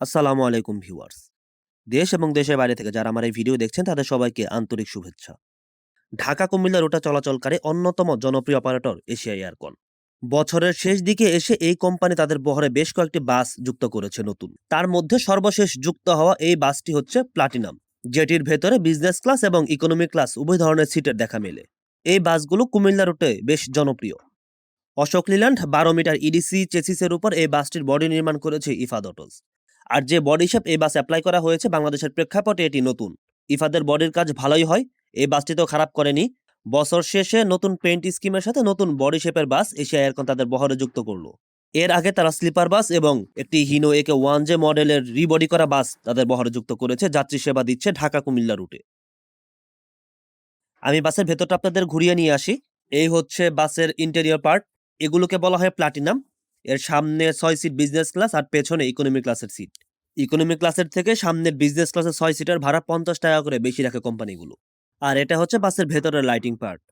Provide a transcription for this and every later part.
আসসালামু আলাইকুম ভিউয়ার্স। দেশ এবং দেশের বাইরে থেকে যারা আমার এই ভিডিও দেখছেন, তাদের সবাইকে আন্তরিক শুভেচ্ছা। ঢাকা কুমিল্লা রুটে চলাচলকারী অন্যতম জনপ্রিয় অপারেটর এশিয়া এয়ারকন। বছরের শেষ দিকে এসে এই কোম্পানি তাদের বহরে বেশ কয়েকটি বাস যুক্ত করেছে নতুন। তার মধ্যে সর্বশেষ যুক্ত হওয়া এই বাসটি হচ্ছে প্লাটিনাম, যেটির ভেতরে বিজনেস ক্লাস এবং ইকোনমি ক্লাস উভয় ধরনের সিটের দেখা মেলে। এই বাসগুলো কুমিল্লা রুটে বেশ জনপ্রিয়। অশোক লিল্যান্ড বারো মিটার ইডিসি চেসিসের উপর এই বাসটির বডি নির্মাণ করেছে ইফাদ অটোস আর যে বডি শেপ এই বাস অ্যাপ্লাই করা হয়েছে বাংলাদেশের প্রেক্ষাপটে এটি নতুন। ইফাদের বডির কাজ ভালোই হয়, এই বাসটি তো খারাপ করেনি। বছর শেষে নতুন পেইন্ট স্কিমের সাথে নতুন বডি শেপের বাস এশিয়া এয়ারকন তাদের বহরে যুক্ত করল। এর আগে তারা স্লিপার বাস এবং একটি হিনো একে ওয়ান জে মডেলের রিবডি করা বাস তাদের বহরে যুক্ত করেছে, যাত্রী সেবা দিচ্ছে ঢাকা কুমিল্লা রুটে আমি বাসের ভেতরটা আপনাদের ঘুরিয়ে নিয়ে আসি। এই হচ্ছে বাসের ইন্টেরিয়র পার্ট এগুলোকে বলা হয় প্লাটিনাম এর সামনে ছয় সিট বিজনেস ক্লাস আর পেছনে ইকোনমি ক্লাসের সিট ইকোনমি ক্লাসের থেকে সামনের বিজনেস ক্লাসের ছয় সিটার ভাড়া পঞ্চাশ টাকা করে বেশি রাখে কোম্পানিগুলো আর এটা হচ্ছে বাসের ভেতরের লাইটিং পার্ট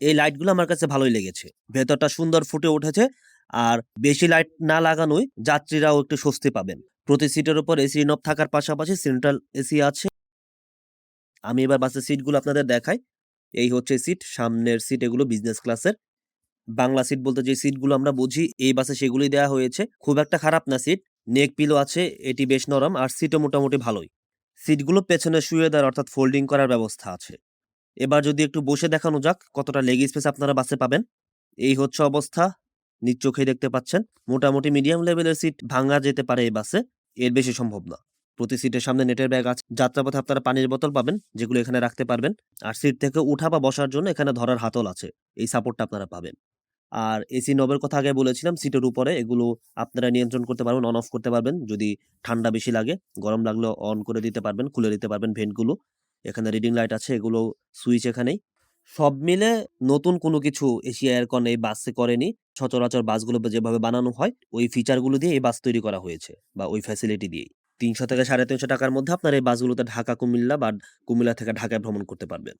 এই লাইটগুলো আমার কাছে ভালোই লেগেছে। ভেতরটা সুন্দর ফুটে উঠেছে আর বেশি লাইট না লাগানোই যাত্রীরাও একটু স্বস্তি পাবেন। প্রতি সিটের উপর এসি নব থাকার পাশাপাশি সেন্ট্রাল এসি আছে। আমি এবার বাসের সিটগুলো আপনাদের দেখাই। এই হচ্ছে সিট সামনের সিট এগুলো বিজনেস ক্লাসের বাংলা সিট বলতে যে সিটগুলো আমরা বুঝি, এই বাসে সেগুলি দেওয়া হয়েছে। খুব একটা খারাপ না সিট নেক পিলো আছে, এটি বেশ নরম, আর সিটও মোটামুটি ভালোই। সিটগুলো পেছনে শুয়ে দেওয়ার, অর্থাৎ ফোল্ডিং করার ব্যবস্থা আছে। এবার যদি একটু বসে দেখানো যাক, কতটা লেগ স্পেস আপনারা বাসে পাবেন। এই হচ্ছে অবস্থা, নিজ চোখেই দেখতে পাচ্ছেন। মোটামুটি মিডিয়াম লেভেলের সিট ভাঙা যেতে পারে এই বাসে এর বেশি সম্ভব না। প্রতি সিটের সামনে নেটের ব্যাগ আছে। যাত্রাপথে আপনারা পানির বোতল পাবেন, যেগুলো এখানে রাখতে পারবেন। আর সিট থেকে উঠা বা বসার জন্য এখানে ধরার হাতল আছে। এই সাপোর্টটা আপনারা পাবেন। আর এসি নবের কথা আগে বলেছিলাম সিটের উপরে এগুলো আপনারা নিয়ন্ত্রণ করতে পারবেন অন অফ করতে পারবেন। যদি ঠান্ডা বেশি লাগে, গরম লাগলে অন করে দিতে পারবেন, খুলে দিতে পারবেন ভেন্টগুলো এখানে রিডিং লাইট আছে, এগুলো সুইচ এখানেই। সব মিলে নতুন কোনো কিছু এশিয়া এয়ারকন এই বাসে করেনি। সচরাচর বাসগুলো যেভাবে বানানো হয়, ওই ফিচারগুলো দিয়ে এই বাস তৈরি করা হয়েছে, বা ওই ফ্যাসিলিটি দিয়েই। তিনশো থেকে সাড়ে তিনশো টাকার মধ্যে আপনার এই বাসগুলোতে ঢাকা, কুমিল্লা, বা কুমিল্লা থেকে ঢাকায় ভ্রমণ করতে পারবেন।